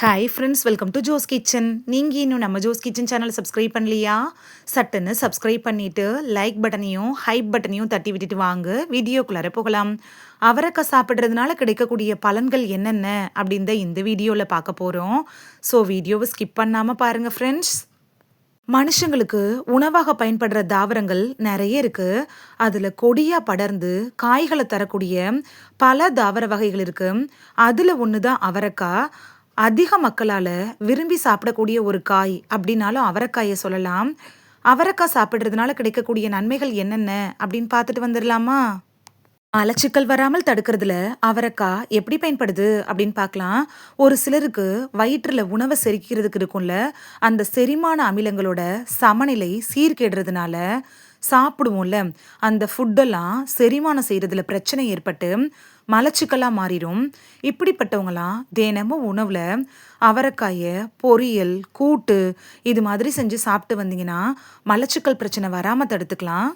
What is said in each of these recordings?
Hi friends welcome to Jo's kitchen நீங்கள் இன்னும் நம்ம ஜோஸ் கிச்சன் சேனல் சப்ஸ்கிரைப் பண்ணலையா? சட்டுன்னு சப்ஸ்கிரைப் பண்ணிவிட்டு லைக் பட்டனையும் ஹைப் பட்டனையும் தட்டி விட்டுட்டு வாங்க. வீடியோக்குள்ளார போகலாம். அவரைக்காய் சாப்பிட்றதுனால கிடைக்கக்கூடிய பலன்கள் என்னென்ன அப்படின்னு இந்த வீடியோவில் பார்க்க போகிறோம் ஸோ வீடியோவை ஸ்கிப் பண்ணாமல் பாருங்கள் ஃப்ரெண்ட்ஸ் மனுஷங்களுக்கு உணவாக பயன்படுற தாவரங்கள் நிறைய இருக்கு. அதில் கொடியாக படர்ந்து காய்களை தரக்கூடிய பல தாவர வகைகள் இருக்கு. அதில் ஒன்று தான் அவரக்காய். அதிக மக்களால் விரும்பி சாப்பிடக்கூடிய ஒரு காய் அப்படின்னாலும் அவரைக்காயை சொல்லலாம். அவரைக்காய் சாப்பிட்றதுனால கிடைக்கக்கூடிய நன்மைகள் என்னென்ன அப்படின்னு பார்த்துட்டு வந்துடலாமா? மலச்சிக்கல் வராமல் தடுக்கிறதுல அவரைக்காய் எப்படி பயன்படுது அப்படின்னு பார்க்கலாம். ஒரு சிலருக்கு வயிற்றில் உணவை செரிக்கிறதுக்கு இருக்கும்ல அந்த செரிமான அமிலங்களோட சமநிலை சீர்கேடுறதுனால சாப்பிடுவோம்ல அந்த ஃபுட்டெல்லாம் செரிமானம் செய்கிறதுல பிரச்சனை ஏற்பட்டு மலச்சிக்கலாக மாறிடும் இப்படிப்பட்டவங்களாம் தினமும் உணவில் அவரைக்காயை பொரியல் கூட்டு இது மாதிரி செஞ்சு சாப்பிட்டு வந்தீங்கன்னா மலச்சிக்கல் பிரச்சனை வராமல் தடுத்துக்கலாம்.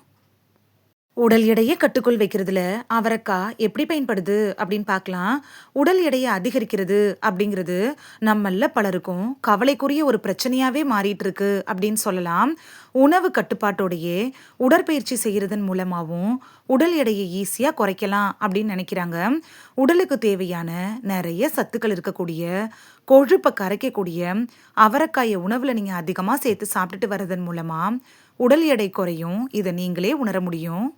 உடல் எடையை கட்டுக்குள் வைக்கிறதுல அவரைக்காய் எப்படி பயன்படுது அப்படின்னு பார்க்கலாம். உடல் எடையை அதிகரிக்கிறது அப்படிங்கிறது நம்மள பலருக்கும் கவலைக்குரிய ஒரு பிரச்சனையாவே மாறிட்டு இருக்கு அப்படின்னு சொல்லலாம். உணவு கட்டுப்பாட்டோடையே உடற்பயிற்சி செய்கிறதன் மூலமாகவும் உடல் எடையை ஈஸியாக குறைக்கலாம் அப்படின்னு நினைக்கிறாங்க. உடலுக்கு தேவையான நிறைய சத்துக்கள் இருக்கக்கூடிய கொழுப்பை கரைக்கக்கூடிய அவரைக்காயை உணவில் நீங்கள் அதிகமாக சேர்த்து சாப்பிட்டுட்டு வர்றதன் மூலமாக உடல் எடை குறையும். இதை நீங்களே உணர முடியும்.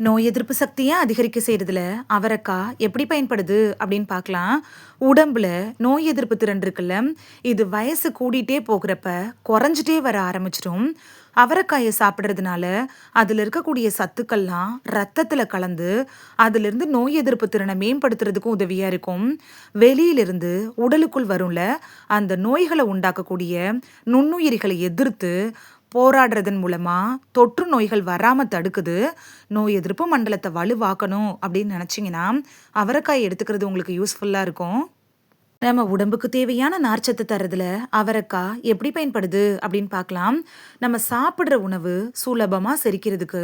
நோய் எதிர்ப்பு சக்தியை அதிகரிக்க செய்கிறதுல அவரைக்காய் எப்படி பயன்படுது அப்படின்னு பார்க்கலாம். உடம்புல நோய் எதிர்ப்பு திறன் இருக்குல்ல இது வயசு கூடிட்டே போகிறப்ப குறைஞ்சிட்டே வர ஆரம்பிச்சிடும். அவரைக்காயை சாப்பிட்றதுனால அதில் இருக்கக்கூடிய சத்துக்கள்லாம் ரத்தத்தில் கலந்து அதிலிருந்து நோய் எதிர்ப்பு திறனை மேம்படுத்துறதுக்கும் உதவியாக இருக்கும். வெளியிலிருந்து உடலுக்குள் வரும்ல அந்த நோய்களை உண்டாக்கக்கூடிய நுண்ணுயிரிகளை எதிர்த்து போராடுறதன் மூலமாக தொற்று நோய்கள் வராமல் தடுக்குது. நோய் எதிர்ப்பு மண்டலத்தை வலுவாக்கணும் அப்படின்னு நினச்சிங்கன்னா அவரைக்காய் எடுத்துக்கிறது உங்களுக்கு யூஸ்ஃபுல்லாக இருக்கும். நம்ம உடம்புக்கு தேவையான நார்ச்சத்து தரதுல அவரைக்காய் எப்படி பயன்படுது அப்படின்னு பார்க்கலாம். நம்ம சாப்பிட்ற உணவு சுலபமாக செரிக்கிறதுக்கு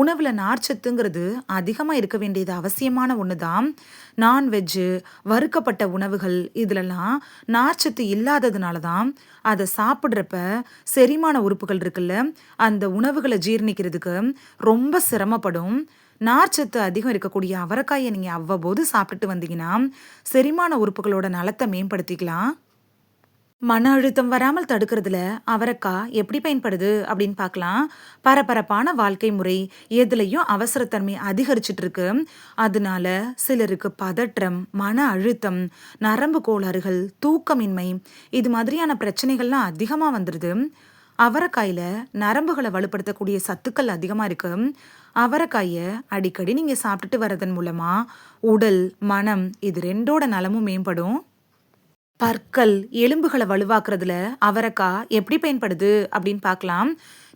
உணவில் நார்ச்சத்துங்கிறது அதிகமாக இருக்க வேண்டியது அவசியமான ஒன்று தான் நான்வெஜ்ஜு வறுக்கப்பட்ட உணவுகள் இதிலெல்லாம் நார்ச்சத்து இல்லாததுனால தான் அதை சாப்பிட்றப்ப செரிமான உறுப்புகள் இருக்குல்ல அந்த உணவுகளை ஜீர்ணிக்கிறதுக்கு ரொம்ப சிரமப்படும். நார்ச்சத்து அதிகம் இருக்கக்கூடிய அவரைக்காயை நீங்கள் அவ்வப்போது சாப்பிட்டுட்டு வந்தீங்கன்னா செரிமான உறுப்புகளோட நலத்தை மேம்படுத்திக்கலாம். மன அழுத்தம் வராமல் தடுக்கிறதுல அவரைக்காய் எப்படி பயன்படுது அப்படின்னு பார்க்கலாம். பரபரப்பான வாழ்க்கை முறை எதுலையும் அவசரத்தன்மை அதிகரிச்சிட்டு இருக்கு அதனால சிலருக்கு பதற்றம் மன அழுத்தம் நரம்பு கோளாறுகள் தூக்கமின்மை இது மாதிரியான பிரச்சனைகள்லாம் அதிகமாக வந்துடுது அவரைக்காயில் நரம்புகளை வலுப்படுத்தக்கூடிய சத்துக்கள் அதிகமாக இருக்கு. அவரைக்காயை அடிக்கடி நீங்கள் சாப்பிட்டுட்டு வர்றதன் மூலமாக உடல் மனம் இது ரெண்டோட நலமும் மேம்படும். பற்கள் எலும்புகளை வலுவாக்குறதுல அவரைக்காய் எப்படி பயன்படுது அப்படின்னு பார்க்கலாம்.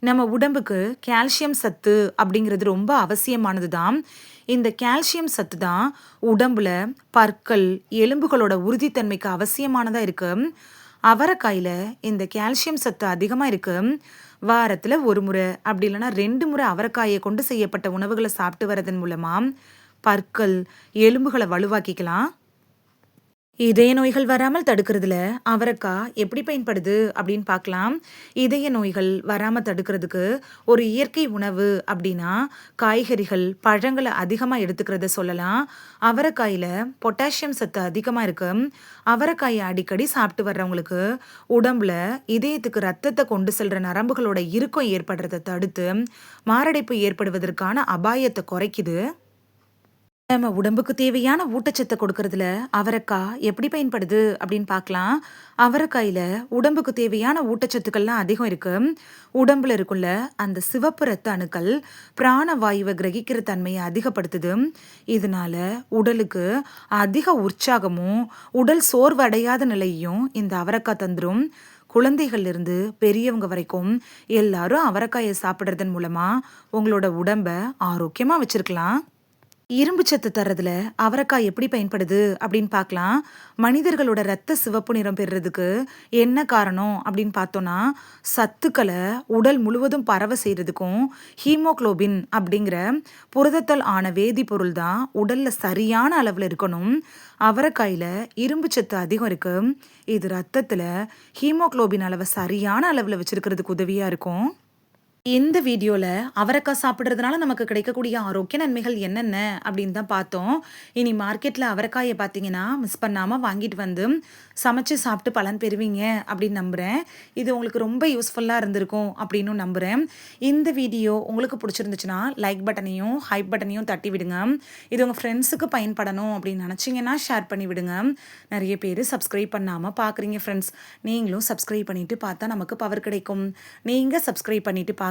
நம்ம உடம்புக்கு கால்சியம் சத்து அப்படிங்கிறது ரொம்ப அவசியமானது தான் இந்த கால்சியம் சத்து தான் உடம்புல பற்கள் எலும்புகளோட உறுதித்தன்மைக்கு அவசியமானதாக இருக்குது அவரைக்காயில் இந்த கால்சியம் சத்து அதிகமாக இருக்குது வாரத்தில் ஒரு முறை அப்படி இல்லைன்னா ரெண்டு முறை அவரைக்காயை கொண்டு செய்யப்பட்ட உணவுகளை சாப்பிட்டு வரதன் மூலமாக பற்கள் எலும்புகளை வலுவாக்கிக்கலாம். இதய நோய்கள் வராமல் தடுக்கிறதுல அவரைக்காய் எப்படி பயன்படுது அப்படின்னு பார்க்கலாம். இதய நோய்கள் வராமல் தடுக்கிறதுக்கு ஒரு இயற்கை உணவு அப்படின்னா காய்கறிகள் பழங்களை அதிகமாக எடுத்துக்கிறத சொல்லலாம். அவரைக்காயில் பொட்டாசியம் சத்து அதிகமாக இருக்கு. அவரைக்காயை அடிக்கடி சாப்பிட்டு வர்றவங்களுக்கு உடம்புல இதயத்துக்கு ரத்தத்தை கொண்டு செல்கிற நரம்புகளோட இறுக்கம் ஏற்படுறதை தடுத்து மாரடைப்பு ஏற்படுவதற்கான அபாயத்தை குறைக்குது. நம்ம உடம்புக்கு தேவையான ஊட்டச்சத்தை கொடுக்கறதுல அவரைக்காய் எப்படி பயன்படுது அப்படின்னு பார்க்கலாம். அவரைக்காயில் உடம்புக்கு தேவையான ஊட்டச்சத்துக்கள்லாம் அதிகம் இருக்கு. உடம்புல இருக்குள்ள அந்த சிவப்பு ரத்த அணுக்கள் பிராண வாயுவை கிரகிக்கிற தன்மையை அதிகப்படுத்துது. இதனால உடலுக்கு அதிக உற்சாகமும் உடல் சோர்வடையாத நிலையும் இந்த அவரைக்காய் தந்துடும் குழந்தைகள்லேருந்து பெரியவங்க வரைக்கும் எல்லாரும் அவரைக்காயை சாப்பிட்றதன் மூலமாக உங்களோட உடம்பை ஆரோக்கியமாக வச்சுருக்கலாம். இரும்பு சத்து தர்றதுல அவரைக்காய் எப்படி பயன்படுது அப்படின்னு பார்க்கலாம். மனிதர்களோட ரத்த சிவப்பு நிறம் பெறுறதுக்கு என்ன காரணம் அப்படின்னு பார்த்தோன்னா சத்துக்களை உடல் முழுவதும் பரவ செய்கிறதுக்கும் ஹீமோக்ளோபின் அப்படிங்கிற புரதத்தல் ஆன வேதிப்பொருள் தான் உடலில் சரியான அளவில் இருக்கணும். அவரைக்காயில் இரும்பு சத்து அதிகம் இருக்கு. இது ரத்தத்தில் ஹீமோக்ளோபின் அளவை சரியான அளவில் வச்சிருக்கிறதுக்கு உதவியாக இருக்கும். இந்த வீடியோவில் அவரைக்காய் சாப்பிட்றதுனால நமக்கு கிடைக்கக்கூடிய ஆரோக்கிய நன்மைகள் என்னென்ன அப்படின்னு தான் பார்த்தோம். இனி மார்க்கெட்டில் அவரைக்காயை பார்த்தீங்கன்னா மிஸ் பண்ணாமல் வாங்கிட்டு வந்து சமைச்சு சாப்பிட்டு பலன் பெறுவீங்க அப்படின்னு நம்புகிறேன் இது உங்களுக்கு ரொம்ப யூஸ்ஃபுல்லாக இருந்திருக்கும் அப்படின்னு நம்புகிறேன் இந்த வீடியோ உங்களுக்கு பிடிச்சிருந்துச்சுன்னா லைக் பட்டனையும் ஹைப் பட்டனையும் தட்டி விடுங்க. இது உங்கள் ஃப்ரெண்ட்ஸுக்கு பயன்படணும் அப்படின்னு நினச்சிங்கன்னா ஷேர் பண்ணி விடுங்க. நிறைய பேர் சப்ஸ்கிரைப் பண்ணாமல் பார்க்குறீங்க ஃப்ரெண்ட்ஸ் நீங்களும் சப்ஸ்கிரைப் பண்ணிவிட்டு பார்த்தா நமக்கு பவர் கிடைக்கும். நீங்கள் சப்ஸ்கிரைப் பண்ணிவிட்டு